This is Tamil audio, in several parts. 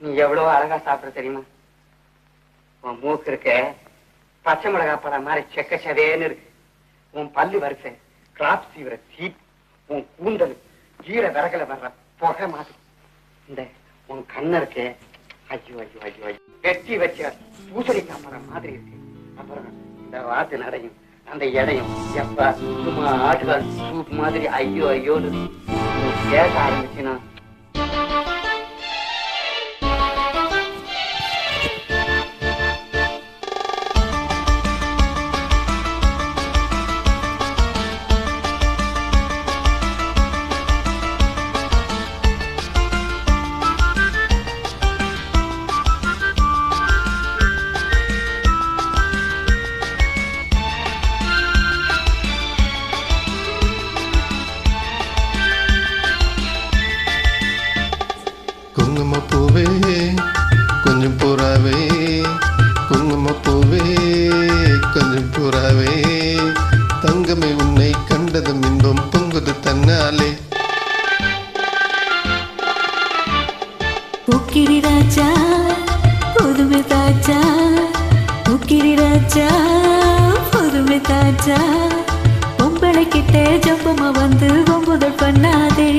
நீ எவ்வளவு அழகா சாப்பிடுற தெரியுமா? உன் மூக்கு இருக்க பச்சை மிளகா படம் மாதிரி செக்க சதேன்னு இருக்கு. உன் பல்லு வரிசை கிராப் சீவர சீப் உன் கூந்தல் கீர விறகுல வர்ற புகை மாதிரி. இந்த உன் கண்ணு இருக்கு ஐயோ ஐயோ ஐயோ ஐயோ. வெட்டி வச்ச பூசணிக்காய் பழம் மாதிரி இருக்கு. அப்புறம் இந்த வாத்து நடையும் அந்த எடையும் எப்ப சும்மா ஆட்டுக்கால் சூப் மாதிரி ஐயோ ஐயோன்னு. நீ பேச குங்கும பூவே கொஞ்சம் புறாவே குங்கும பூவே கொஞ்சம் புறாவே. தங்கமே உன்னை கண்டதும் இன்பம் பொங்குது தன்னாலே. உக்கிரி ராஜா புதுமை தாஜா உக்கிரி ராஜா புதுமை தாஜா. பொம்பளை கிட்ட ஜப்பமா வந்து ஒம்புதல் பண்ணாதே.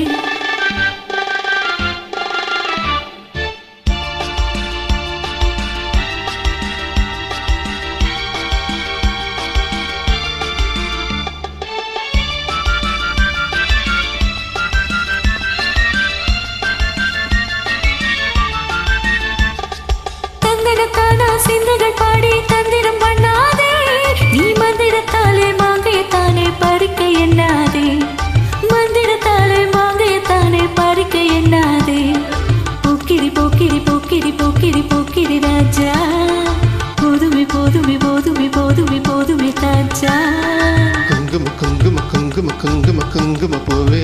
போதுமே குங்கும குங்கும குங்கும குங்கும குங்கும பூவே.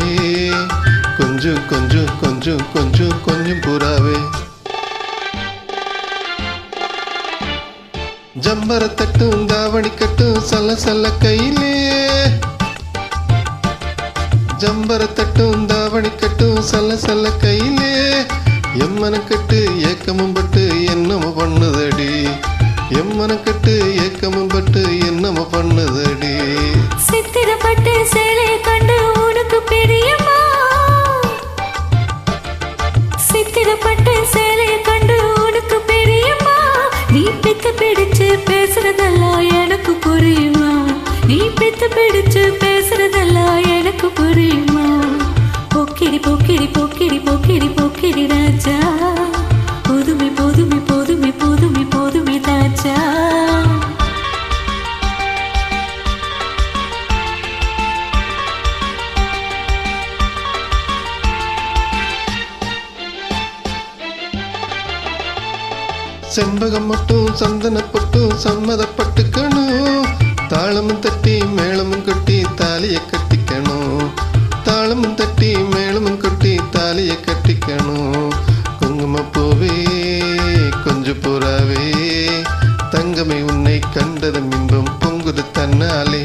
கொஞ்சம் கொஞ்சம் கொஞ்சம் கொஞ்சம் கொஞ்சம் புறாவே ஜம்பர தட்டும் தாவணி கட்டும் சல்ல சல்ல கையிலே. ஜம்பர தட்டும் தாவணி கட்டும் சல்ல சல்ல கையிலே. எம்மன கட்டு ஏக்கமும் பட்டு என்னமோ பண்ணுதடி. எம்மன கட்டு ஏக்கமும் பட்டு என்னமோ பண்ணுதடி. சித்திரப்பட்டு சேலை கண்டு உனக்கு பிரியமா? சித்திரப்பட்டு சேலை கண்டு உனக்கு பிரியமா? நீ பித்து பிடிச்சு பேசுறதெல்லாம் எனக்கு புரியுமா? நீ பித்து பிடிச்சு பேசுறதெல்லாம் எனக்கு புரியுமா? பொக்கிடி பொக்கிடி பொக்கிடி பொக்கிடி பொக்கிடி ராஜா. போதுமே போதுமே போதுமே போதுமே செண்பகம் மட்டும் சந்தனப்பட்டும் சம்மதப்பட்டுக்கணும். தாளமும் தட்டி மேளமும் கொட்டி தாலியை கட்டிக்கணும். தாளமும் தட்டி மேளமும் கொட்டி தாலியை கட்டிக்கணும். குங்குமப்பூவே கொஞ்சம் புறாவே தங்கமே உன்னை கண்டதும் இன்பம் பொங்குது தன்னாலே.